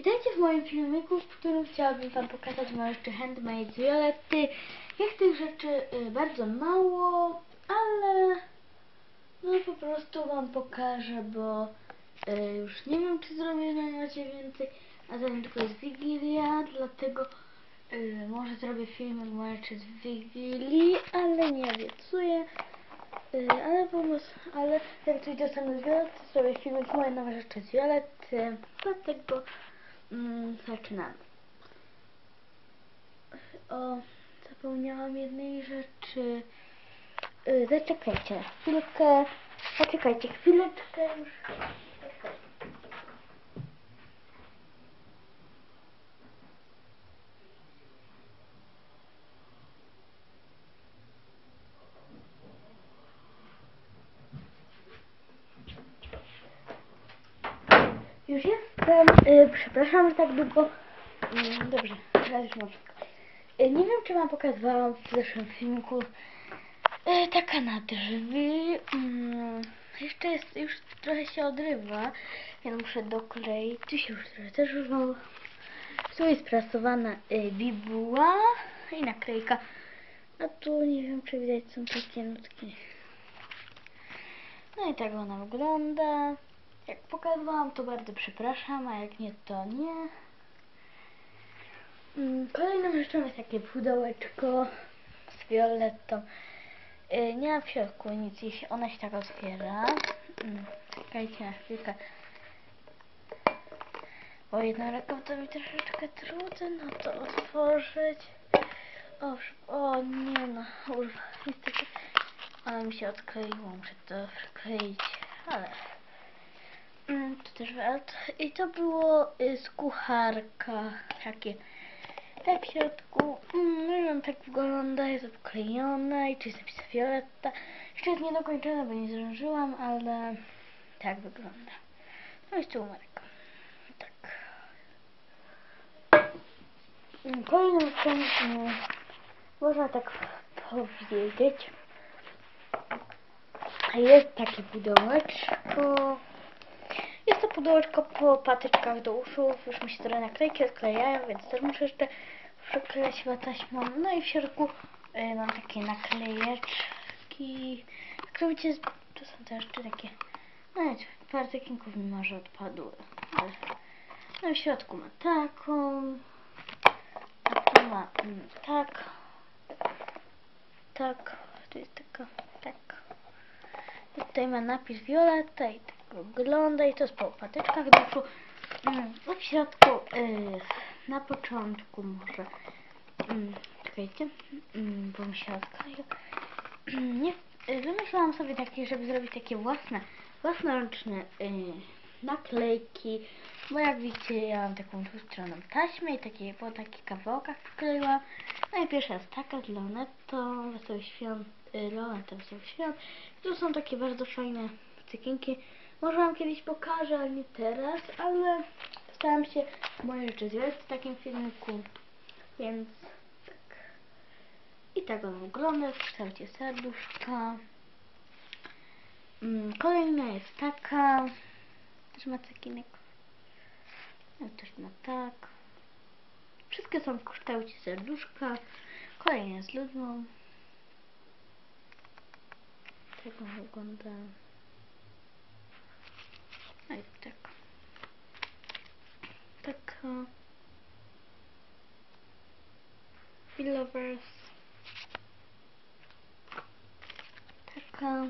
Witajcie w moim filmiku, w którym chciałabym Wam pokazać moje jeszcze handmade z Violetty. Jest tych rzeczy y, bardzo mało, ale no po prostu Wam pokażę, bo y, już nie wiem, czy zrobię na razie więcej, a zatem tylko jest Wigilia, dlatego y, może zrobię filmik moje rzeczy z Wigilii, ale nie obiecuję. Ale pomysł, ale jak coś dostanę z Violetty, zrobię filmik moje nowe rzeczy z Violetty, dlatego mm, zaczynamy. O, zapomniałam jednej rzeczy. Y, zaczekajcie chwilkę, zaczekajcie chwileczkę. Już jestem. Y, przepraszam, że tak długo. Mm, dobrze, teraz już mam. Y, nie wiem, czy Wam pokazywałam w zeszłym filmiku y, taka na drzwi. Mm, jeszcze jest, już trochę się odrywa. Ja muszę dokleić. Tu się już trochę też urwało. Tu jest prasowana y, bibuła i naklejka. A tu nie wiem, czy widać, są takie nutki. No i tak ona wygląda. Jak pokazywałam, to bardzo przepraszam, a jak nie, to nie. Mm, Kolejną rzeczą jest takie pudełeczko z violettą. Yy, nie ma w środku nic, jeśli ona się tak otwiera. Mm, Czekajcie na chwilkę. Bo jedną ręką to mi troszeczkę trudno to otworzyć. O, o nie no, urwa, niestety. Ona mi się odkleiło, muszę to wkleić, ale... I to było y, z kucharka. Takie. Tak w środku. Mm, no i on tak wygląda. Jest obklejone. I tu jest napis Violetta. Jeszcze jest niedokończone, bo nie zdążyłam, ale tak wygląda. No i tu numerek. Tak. Kolejną rzeczą mm, można tak powiedzieć. Jest takie pudełeczko. Jest to pudełeczko po patyczkach do uszów. Już mi się trochę naklejki odklejają, więc też muszę jeszcze chyba taśmą. No i w środku y, mam takie naklejeczki. Jak to widzicie, to są też jeszcze takie... No parę tekinków mi może odpadły. Ale... No i w środku ma taką. Tu ma mm, tak. Tak. Tu jest taka... Tak. Tutaj ma napis Violetta i tak wygląda i to jest po patyczkach duszu. Mm, w środku yy, na początku może mm, czekajcie, mm, bo mi się odkleił. Nie, yy, wymyślałam sobie takie, żeby zrobić takie własne, własnoręczne yy, naklejki, bo jak widzicie ja mam taką dwustronną taśmę i takie po takich kawałkach wkleiłam. No i pierwsza jest taka z Leonetto, Wesoły Świąt, yy, Leonetto Wesoły Świąt. Tu są takie bardzo fajne cekinki. Może Wam kiedyś pokażę, ale nie teraz, ale staram się moje rzeczy zjeść w takim filmiku, więc tak. I tak on wygląda w kształcie serduszka. Mm, Kolejna jest taka, też ma cekinek. Też ma tak. Wszystkie są w kształcie serduszka. Kolejna jest ludną. Tak wygląda. No i tak. Taka. Lovers. Taka.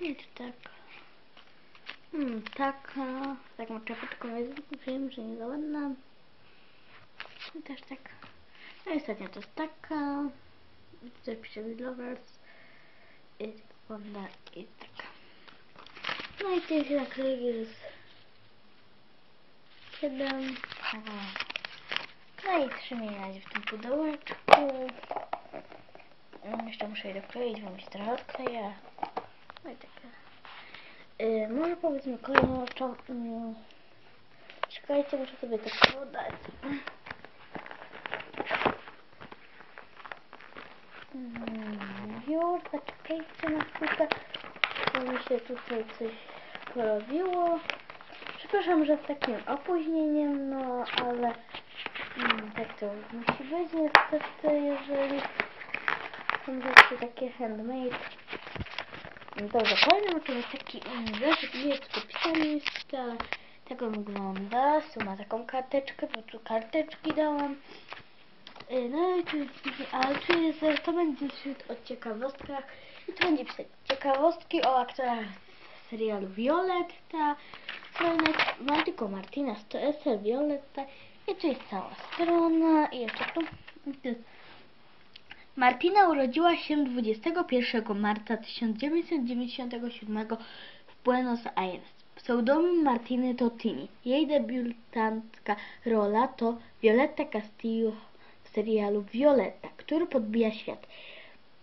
Nie, to tak. Hmm, taka. Tak ma czapeczką jest. Wiem, że nie za ładna. I też tak. No i ostatnia to jest taka. Tutaj pisze Lovers. I tak wygląda i tak. No i tych naklejek jest 7. No i 3 mi razie w tym pudełeczku. Mm, Jeszcze muszę je dokleić, bo mi się trochę odkleja. No i taka. Yy, może powiedzmy kolejną rzeczą. Yy, czekajcie, muszę sobie to podać. Mm. już, zaczekajcie na chwilkę, bo mi się tutaj coś porobiło. Przepraszam, że z takim opóźnieniem, no ale mm, tak to musi być niestety, jeżeli są rzeczy takie handmade. Dobrze, kolejnym jest taki zeszyt, jest podpisany jest, ale tak on wygląda. Tu ma taką karteczkę, bo tu karteczki dałam. Jest, ale tu jest, to będzie zeszyt o ciekawostkach. I tu będzie ciekawostki o aktorach serialu Violetta. Franek, Martyko Martina, 100 SL Violetta. I tu jest cała strona. I jeszcze tu. jest Martina urodziła się 21 marca 1997 w Buenos Aires. Pseudonim Martiny to Tini. Jej debiutancka rola to Violetta Castillo serialu Violetta, który podbija świat.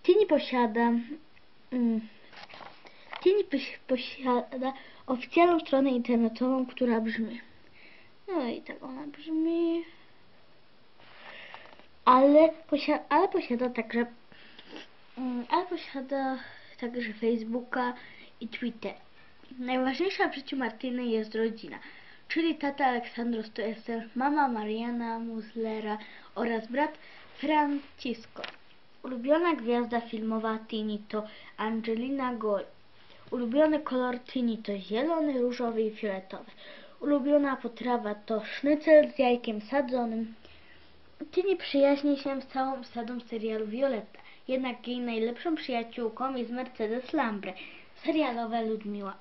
Tini posiada mm, posiada oficjalną stronę internetową, która brzmi no i tak ona brzmi ale, posia ale posiada także mm, ale posiada także Facebooka i Twitter. Najważniejsza w życiu Martyny jest rodzina, czyli tata Aleksandro Stoesel, mama Mariana Muslera oraz brat Francisco. Ulubiona gwiazda filmowa Tini to Angelina Jolie. Ulubiony kolor Tini to zielony, różowy i fioletowy. Ulubiona potrawa to sznycel z jajkiem sadzonym. Tini przyjaźni się z całą obsadą serialu Violetta, jednak jej najlepszą przyjaciółką jest Mercedes Lambre, serialowa Ludmiła.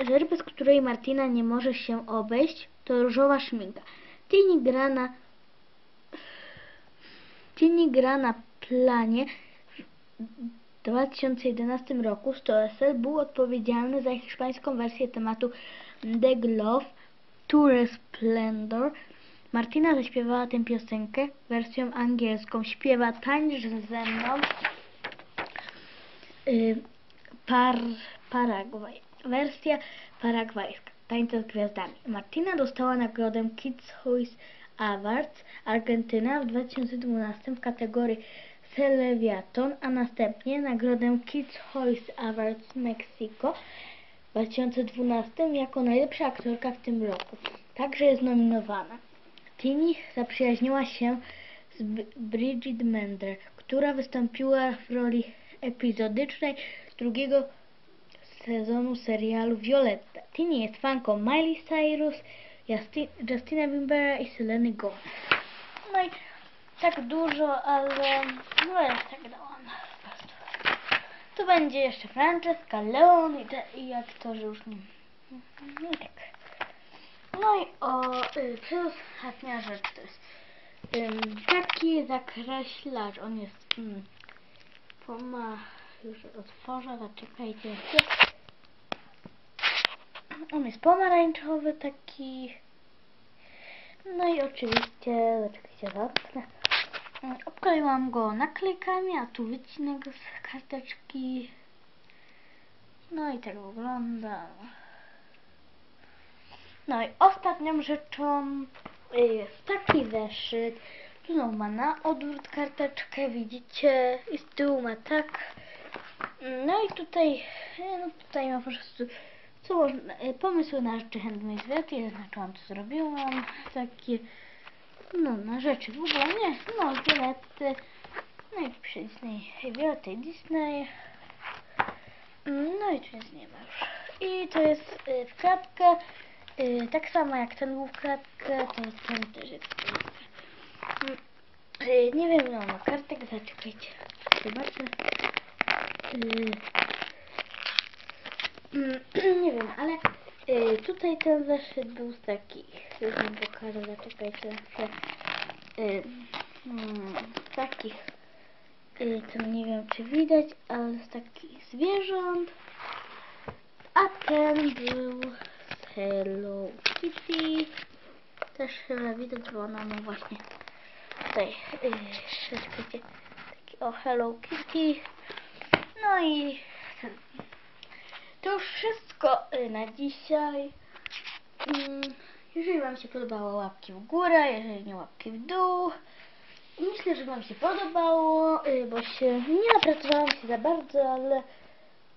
Rzecz, bez której Martina nie może się obejść, to różowa szminka. Tini gra na Tini gra na planie w 2011 roku. Stoessel był odpowiedzialny za hiszpańską wersję tematu The Glove Tour Splendor. Martina zaśpiewała tę piosenkę wersją angielską. Śpiewa tańcz ze mną y, par, Paragwaj. Wersja paragwajska. Tańce z gwiazdami. Martina dostała nagrodę Kids Choice Awards Argentyna w 2012 w kategorii Celeviaton, a następnie nagrodę Kids Choice Awards Mexico w 2012 jako najlepsza aktorka w tym roku. Także jest nominowana. Tini zaprzyjaźniła się z Bridget Mendler, która wystąpiła w roli epizodycznej drugiego sezonu serialu Violetta. Tini jest fanką Miley Cyrus, Justi- Justina Biebera i Seleny Gomez. No i tak dużo, ale no ja tak dałam. Tu będzie jeszcze Francesca Leon i, te, i aktorzy już nie. No tak. No i o y, przedostatnia rzecz to jest taki zakreślacz. On jest ym, poma już otworzę, zaczekajcie. On jest pomarańczowy taki. No i oczywiście, zaczekajcie, zamknę. Obkleiłam go naklejkami, a tu wycinę go z karteczki. No i tak wygląda. No i ostatnią rzeczą jest taki zeszyt. Tu znowu ma na odwrót karteczkę, widzicie? I z tyłu ma tak. No i tutaj, e, no tutaj ma po prostu co można, e, pomysły na rzeczy handmade wielkie, zaznaczyłam co zrobiłam, takie no na rzeczy w ogóle, nie, no Violety, no i Disney, i Disney, no i tu nic nie ma już. I to jest y, w kratkę, y, tak samo jak ten był w kratkę, to ten też jest w kratkę. Y, nie wiem, no, no kartek, zaczekajcie, zobaczę. Y, nie wiem, ale y, tutaj ten zeszyt był z takich, już wam pokażę, zaczekajcie chwilę, y, mm, takich, y, nie wiem czy widać, ale z takich zwierząt, a ten był z Hello Kitty, też chyba widać, bo ona ma właśnie tutaj, y, taki o Hello Kitty, no i ten to wszystko y, na dzisiaj. Mm, Jeżeli Wam się podobało, łapki w górę, jeżeli nie łapki w dół. Myślę, że Wam się podobało, y, bo się nie napracowałam się za bardzo, ale...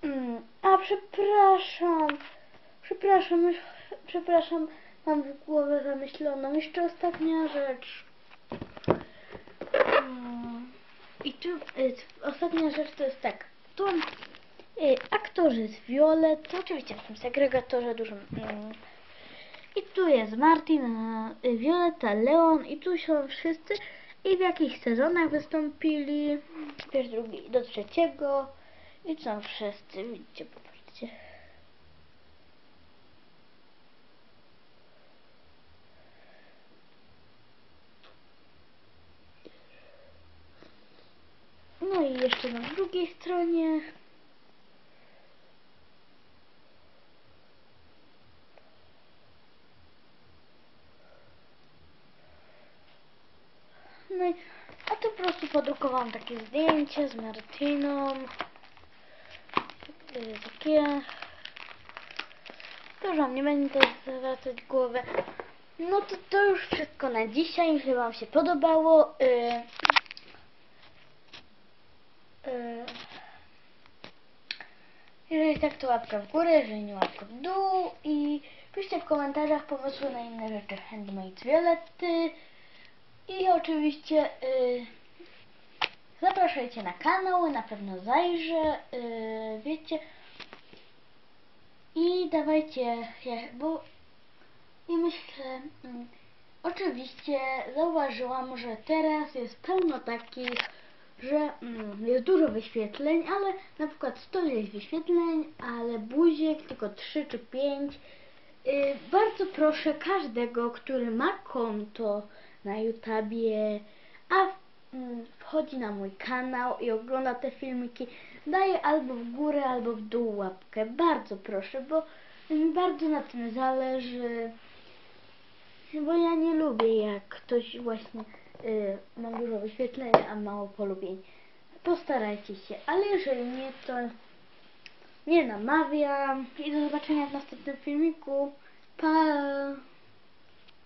Mm, a przepraszam, przepraszam, przepraszam, mam w głowie zamyśloną. Jeszcze ostatnia rzecz. Mm, I tu y, ostatnia rzecz to jest tak. Tu y, aktorzy z Violet, oczywiście w tym segregatorze dużym. Mm, i tu jest Martin, y, Violeta, Leon i tu są wszyscy i w jakichś sezonach wystąpili. Pierwszy, drugi do trzeciego i są wszyscy, widzicie, popatrzcie. No i jeszcze na drugiej stronie. No i, a tu po prostu podrukowałam takie zdjęcie z Martiną. Y, Takie. Już wam nie będę zawracać głowę. No to to już wszystko na dzisiaj. Jeśli wam się podobało. Y, y, jeżeli tak, to łapka w górę, jeżeli nie łapka w dół i piszcie w komentarzach pomysły na inne rzeczy Handmade Violetty i oczywiście y, zapraszajcie na kanał, na pewno zajrzę, y, wiecie i dawajcie, bo i myślę, mm, oczywiście zauważyłam, że teraz jest pełno takich, że mm, jest dużo wyświetleń, ale na przykład 100 jest wyświetleń, ale buziek tylko 3 czy 5. Y, bardzo proszę każdego, który ma konto na YouTubie, a mm, wchodzi na mój kanał i ogląda te filmiki, daje albo w górę, albo w dół łapkę. Bardzo proszę, bo mi bardzo na tym zależy. Bo ja nie lubię, jak ktoś właśnie y, ma dużo wyświetlenia, a mało polubień. Postarajcie się, ale jeżeli nie, to nie namawiam. I do zobaczenia w następnym filmiku. Pa!